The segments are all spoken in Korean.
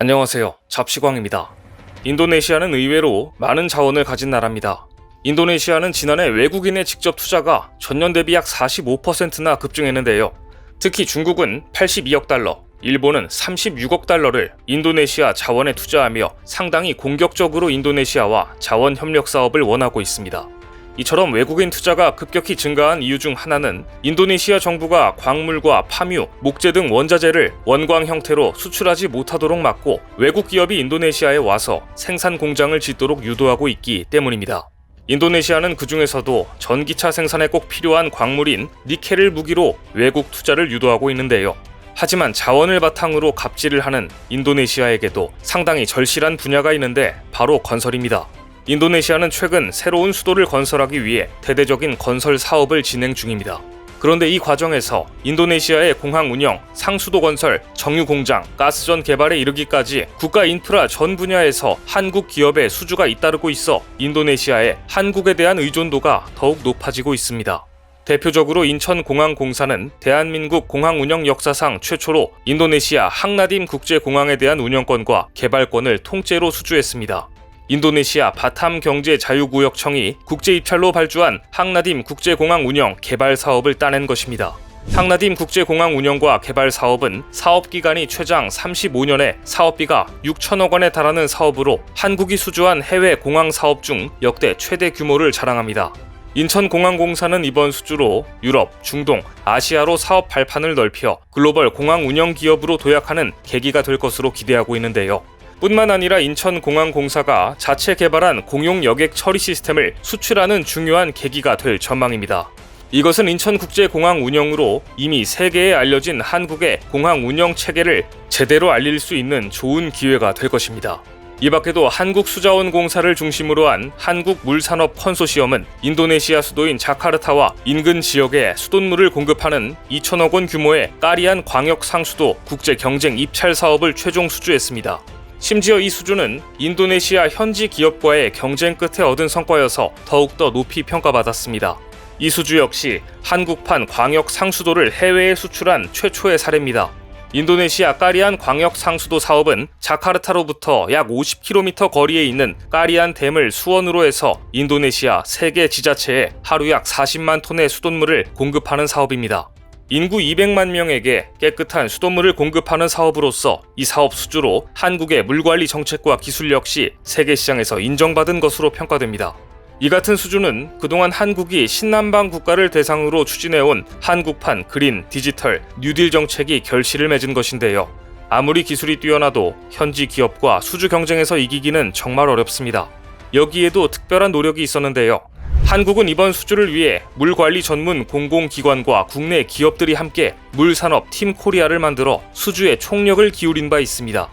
안녕하세요. 잡시광입니다. 인도네시아는 의외로 많은 자원을 가진 나라입니다. 인도네시아는 지난해 외국인의 직접 투자가 전년 대비 약 45%나 급증했는데요. 특히 중국은 82억 달러, 일본은 36억 달러를 인도네시아 자원에 투자하며 상당히 공격적으로 인도네시아와 자원 협력 사업을 원하고 있습니다. 이처럼 외국인 투자가 급격히 증가한 이유 중 하나는 인도네시아 정부가 광물과 파뮤, 목재 등 원자재를 원광 형태로 수출하지 못하도록 막고 외국 기업이 인도네시아에 와서 생산 공장을 짓도록 유도하고 있기 때문입니다. 인도네시아는 그 중에서도 전기차 생산에 꼭 필요한 광물인 니켈을 무기로 외국 투자를 유도하고 있는데요. 하지만 자원을 바탕으로 갑질을 하는 인도네시아에게도 상당히 절실한 분야가 있는데 바로 건설입니다. 인도네시아는 최근 새로운 수도를 건설하기 위해 대대적인 건설 사업을 진행 중입니다. 그런데 이 과정에서 인도네시아의 공항 운영, 상수도 건설, 정유 공장, 가스전 개발에 이르기까지 국가 인프라 전 분야에서 한국 기업의 수주가 잇따르고 있어 인도네시아의 한국에 대한 의존도가 더욱 높아지고 있습니다. 대표적으로 인천공항공사는 대한민국 공항 운영 역사상 최초로 인도네시아 항나딤 국제공항에 대한 운영권과 개발권을 통째로 수주했습니다. 인도네시아 바탐 경제 자유구역청이 국제 입찰로 발주한 항나딤 국제공항 운영 개발 사업을 따낸 것입니다. 항나딤 국제공항 운영과 개발 사업은 사업 기간이 최장 35년에 사업비가 6천억 원에 달하는 사업으로 한국이 수주한 해외 공항 사업 중 역대 최대 규모를 자랑합니다. 인천공항공사는 이번 수주로 유럽, 중동, 아시아로 사업 발판을 넓혀 글로벌 공항 운영 기업으로 도약하는 계기가 될 것으로 기대하고 있는데요. 뿐만 아니라 인천공항공사가 자체 개발한 공용 여객 처리 시스템을 수출하는 중요한 계기가 될 전망입니다. 이것은 인천국제공항 운영으로 이미 세계에 알려진 한국의 공항 운영 체계를 제대로 알릴 수 있는 좋은 기회가 될 것입니다. 이 밖에도 한국수자원공사를 중심으로 한 한국물산업 컨소시엄은 인도네시아 수도인 자카르타와 인근 지역에 수돗물을 공급하는 2천억 원 규모의 까리안 광역 상수도 국제 경쟁 입찰 사업을 최종 수주했습니다. 심지어 이 수준은 인도네시아 현지 기업과의 경쟁 끝에 얻은 성과여서 더욱더 높이 평가받았습니다. 이 수주 역시 한국판 광역 상수도를 해외에 수출한 최초의 사례입니다. 인도네시아 까리안 광역 상수도 사업은 자카르타로부터 약 50km 거리에 있는 까리안 댐을 수원으로 해서 인도네시아 세계 지자체에 하루 약 40만 톤의 수돗물을 공급하는 사업입니다. 인구 200만 명에게 깨끗한 수돗물을 공급하는 사업으로서 이 사업 수주로 한국의 물관리 정책과 기술 역시 세계 시장에서 인정받은 것으로 평가됩니다. 이 같은 수준은 그동안 한국이 신남방 국가를 대상으로 추진해온 한국판 그린 디지털 뉴딜 정책이 결실을 맺은 것인데요. 아무리 기술이 뛰어나도 현지 기업과 수주 경쟁에서 이기기는 정말 어렵습니다. 여기에도 특별한 노력이 있었는데요. 한국은 이번 수주를 위해 물 관리 전문 공공기관과 국내 기업들이 함께 물산업 팀 코리아를 만들어 수주에 총력을 기울인 바 있습니다.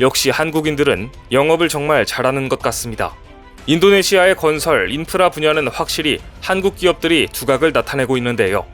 역시 한국인들은 영업을 정말 잘하는 것 같습니다. 인도네시아의 건설, 인프라 분야는 확실히 한국 기업들이 두각을 나타내고 있는데요.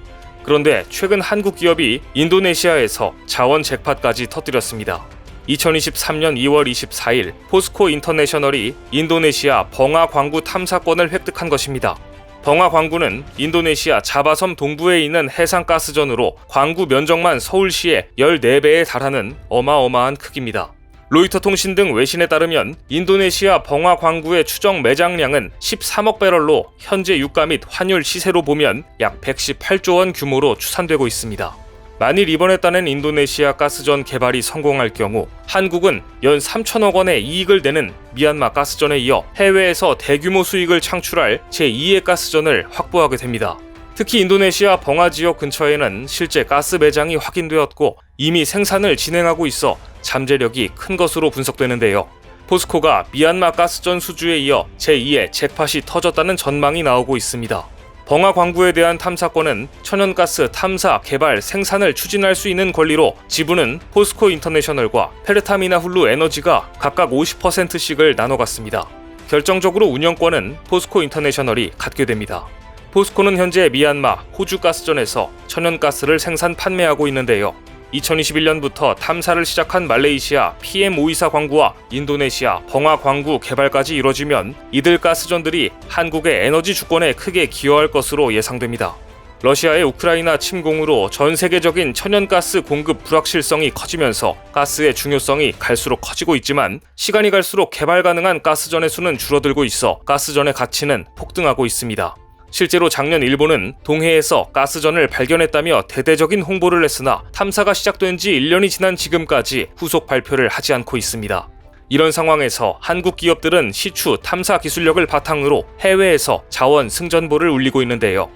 그런데 최근 한국 기업이 인도네시아에서 자원 잭팟까지 터뜨렸습니다. 2023년 2월 24일 포스코 인터내셔널이 인도네시아 벙아 광구 탐사권을 획득한 것입니다. 벙아 광구는 인도네시아 자바섬 동부에 있는 해상가스전으로 광구 면적만 서울시의 14배에 달하는 어마어마한 크기입니다. 로이터 통신 등 외신에 따르면 인도네시아 벙아 광구의 추정 매장량은 13억 배럴로 현재 유가 및 환율 시세로 보면 약 118조 원 규모로 추산되고 있습니다. 만일 이번에 따낸 인도네시아 가스전 개발이 성공할 경우 한국은 연 3천억 원의 이익을 내는 미얀마 가스전에 이어 해외에서 대규모 수익을 창출할 제2의 가스전을 확보하게 됩니다. 특히 인도네시아 벙아 지역 근처에는 실제 가스 매장이 확인되었고 이미 생산을 진행하고 있어 잠재력이 큰 것으로 분석되는데요. 포스코가 미얀마 가스전 수주에 이어 제2의 잭팟이 터졌다는 전망이 나오고 있습니다. 벙아 광구에 대한 탐사권은 천연가스 탐사, 개발, 생산을 추진할 수 있는 권리로 지분은 포스코 인터내셔널과 페르타미나 훌루 에너지가 각각 50%씩을 나눠 갔습니다. 결정적으로 운영권은 포스코 인터내셔널이 갖게 됩니다. 포스코는 현재 미얀마, 호주 가스전에서 천연가스를 생산 판매하고 있는데요. 2021년부터 탐사를 시작한 말레이시아 PM524 광구와 인도네시아 벙아 광구 개발까지 이뤄지면 이들 가스전들이 한국의 에너지 주권에 크게 기여할 것으로 예상됩니다. 러시아의 우크라이나 침공으로 전 세계적인 천연가스 공급 불확실성이 커지면서 가스의 중요성이 갈수록 커지고 있지만 시간이 갈수록 개발 가능한 가스전의 수는 줄어들고 있어 가스전의 가치는 폭등하고 있습니다. 실제로 작년 일본은 동해에서 가스전을 발견했다며 대대적인 홍보를 했으나 탐사가 시작된 지 1년이 지난 지금까지 후속 발표를 하지 않고 있습니다. 이런 상황에서 한국 기업들은 시추 탐사 기술력을 바탕으로 해외에서 자원 승전보를 울리고 있는데요.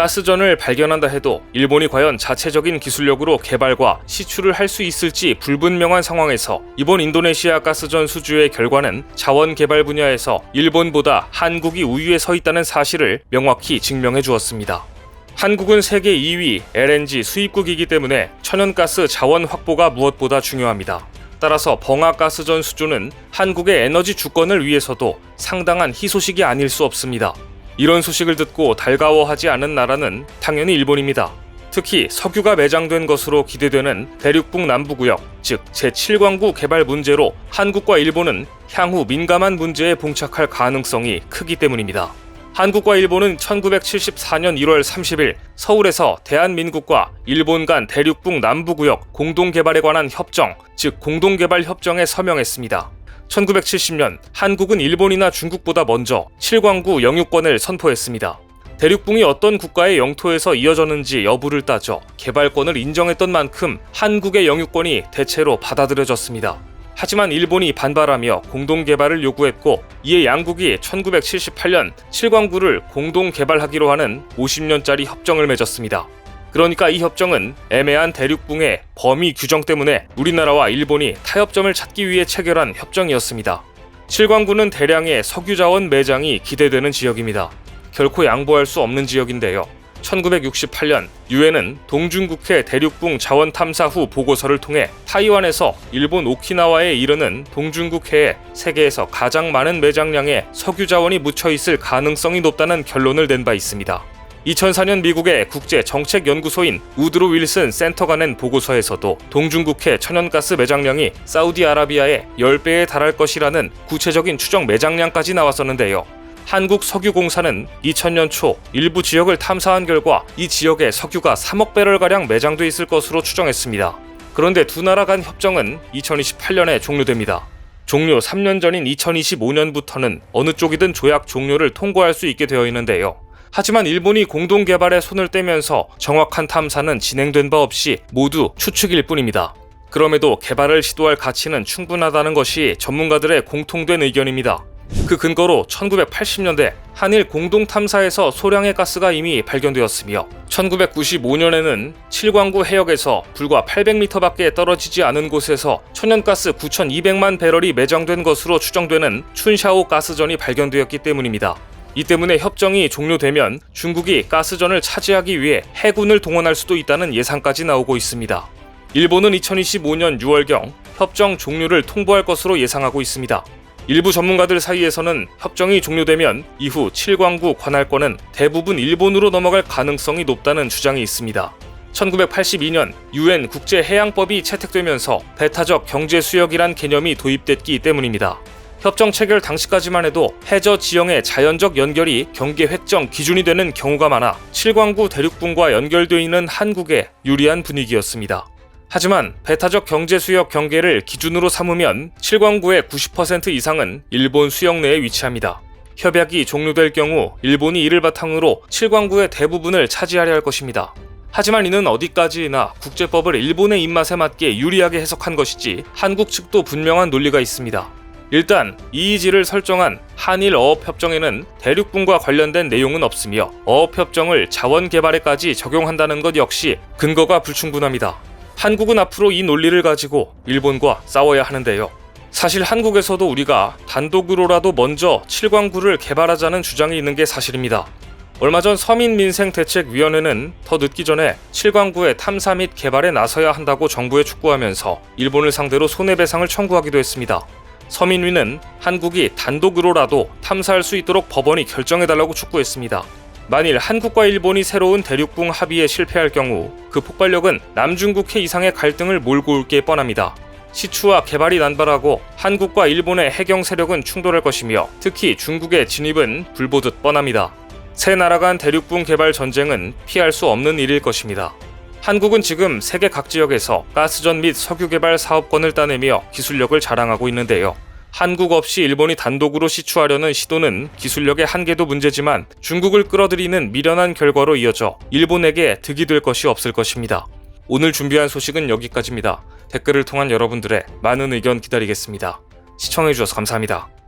가스전을 발견한다 해도 일본이 과연 자체적인 기술력으로 개발과 시추를 할 수 있을지 불분명한 상황에서 이번 인도네시아 가스전 수주의 결과는 자원 개발 분야에서 일본보다 한국이 우위에 서 있다는 사실을 명확히 증명해 주었습니다. 한국은 세계 2위 LNG 수입국이기 때문에 천연가스 자원 확보가 무엇보다 중요합니다. 따라서 벙하가스전 수주는 한국의 에너지 주권을 위해서도 상당한 희소식이 아닐 수 없습니다. 이런 소식을 듣고 달가워하지 않은 나라는 당연히 일본입니다. 특히 석유가 매장된 것으로 기대되는 대륙북 남부구역, 즉 제7광구 개발 문제로 한국과 일본은 향후 민감한 문제에 봉착할 가능성이 크기 때문입니다. 한국과 일본은 1974년 1월 30일 서울에서 대한민국과 일본 간 대륙북 남부구역 공동개발에 관한 협정, 즉 공동개발 협정에 서명했습니다. 1970년 한국은 일본이나 중국보다 먼저 7광구 영유권을 선포했습니다. 대륙붕이 어떤 국가의 영토에서 이어졌는지 여부를 따져 개발권을 인정했던 만큼 한국의 영유권이 대체로 받아들여졌습니다. 하지만 일본이 반발하며 공동 개발을 요구했고 이에 양국이 1978년 7광구를 공동 개발하기로 하는 50년짜리 협정을 맺었습니다. 그러니까 이 협정은 애매한 대륙붕의 범위 규정 때문에 우리나라와 일본이 타협점을 찾기 위해 체결한 협정이었습니다. 7광구는 대량의 석유 자원 매장이 기대되는 지역입니다. 결코 양보할 수 없는 지역인데요. 1968년 유엔은 동중국해 대륙붕 자원 탐사 후 보고서를 통해 타이완에서 일본 오키나와에 이르는 동중국해에 세계에서 가장 많은 매장량의 석유 자원이 묻혀 있을 가능성이 높다는 결론을 낸 바 있습니다. 2004년 미국의 국제 정책 연구소인 우드로 윌슨 센터가 낸 보고서에서도 동중국해 천연가스 매장량이 사우디아라비아의 10배에 달할 것이라는 구체적인 추정 매장량까지 나왔었는데요. 한국석유공사는 2000년 초 일부 지역을 탐사한 결과 이 지역에 석유가 3억 배럴가량 매장돼 있을 것으로 추정했습니다. 그런데 두 나라 간 협정은 2028년에 종료됩니다. 종료 3년 전인 2025년부터는 어느 쪽이든 조약 종료를 통보할 수 있게 되어 있는데요. 하지만 일본이 공동 개발에 손을 떼면서 정확한 탐사는 진행된 바 없이 모두 추측일 뿐입니다. 그럼에도 개발을 시도할 가치는 충분하다는 것이 전문가들의 공통된 의견입니다. 그 근거로 1980년대 한일 공동 탐사에서 소량의 가스가 이미 발견되었으며 1995년에는 7광구 해역에서 불과 800m밖에 떨어지지 않은 곳에서 천연가스 9,200만 배럴이 매장된 것으로 추정되는 춘샤오 가스전이 발견되었기 때문입니다. 이 때문에 협정이 종료되면 중국이 가스전을 차지하기 위해 해군을 동원할 수도 있다는 예상까지 나오고 있습니다. 일본은 2025년 6월경 협정 종료를 통보할 것으로 예상하고 있습니다. 일부 전문가들 사이에서는 협정이 종료되면 이후 7광구 관할권은 대부분 일본으로 넘어갈 가능성이 높다는 주장이 있습니다. 1982년 유엔 국제해양법이 채택되면서 배타적 경제 수역이란 개념이 도입됐기 때문입니다. 협정 체결 당시까지만 해도 해저 지형의 자연적 연결이 경계 획정 기준이 되는 경우가 많아 7광구 대륙분과 연결되어 있는 한국에 유리한 분위기였습니다. 하지만 배타적 경제 수역 경계를 기준으로 삼으면 7광구의 90% 이상은 일본 수역 내에 위치합니다. 협약이 종료될 경우 일본이 이를 바탕으로 7광구의 대부분을 차지하려 할 것입니다. 하지만 이는 어디까지나 국제법을 일본의 입맛에 맞게 유리하게 해석한 것이지 한국 측도 분명한 논리가 있습니다. 일단 이의지를 설정한 한일 어업협정에는 대륙분과 관련된 내용은 없으며 어업협정을 자원 개발에까지 적용한다는 것 역시 근거가 불충분합니다. 한국은 앞으로 이 논리를 가지고 일본과 싸워야 하는데요. 사실 한국에서도 우리가 단독으로라도 먼저 7광구를 개발하자는 주장이 있는 게 사실입니다. 얼마 전 서민민생대책위원회는 더 늦기 전에 7광구의 탐사 및 개발에 나서야 한다고 정부에 촉구하면서 일본을 상대로 손해배상을 청구하기도 했습니다. 서민위는 한국이 단독으로라도 탐사할 수 있도록 법원이 결정해달라고 촉구했습니다. 만일 한국과 일본이 새로운 대륙붕 합의에 실패할 경우 그 폭발력은 남중국해 이상의 갈등을 몰고 올 게 뻔합니다. 시추와 개발이 난발하고 한국과 일본의 해경 세력은 충돌할 것이며 특히 중국의 진입은 불보듯 뻔합니다. 세 나라 간 대륙분 개발 전쟁은 피할 수 없는 일일 것입니다. 한국은 지금 세계 각 지역에서 가스전 및 석유 개발 사업권을 따내며 기술력을 자랑하고 있는데요. 한국 없이 일본이 단독으로 시추하려는 시도는 기술력의 한계도 문제지만 중국을 끌어들이는 미련한 결과로 이어져 일본에게 득이 될 것이 없을 것입니다. 오늘 준비한 소식은 여기까지입니다. 댓글을 통한 여러분들의 많은 의견 기다리겠습니다. 시청해주셔서 감사합니다.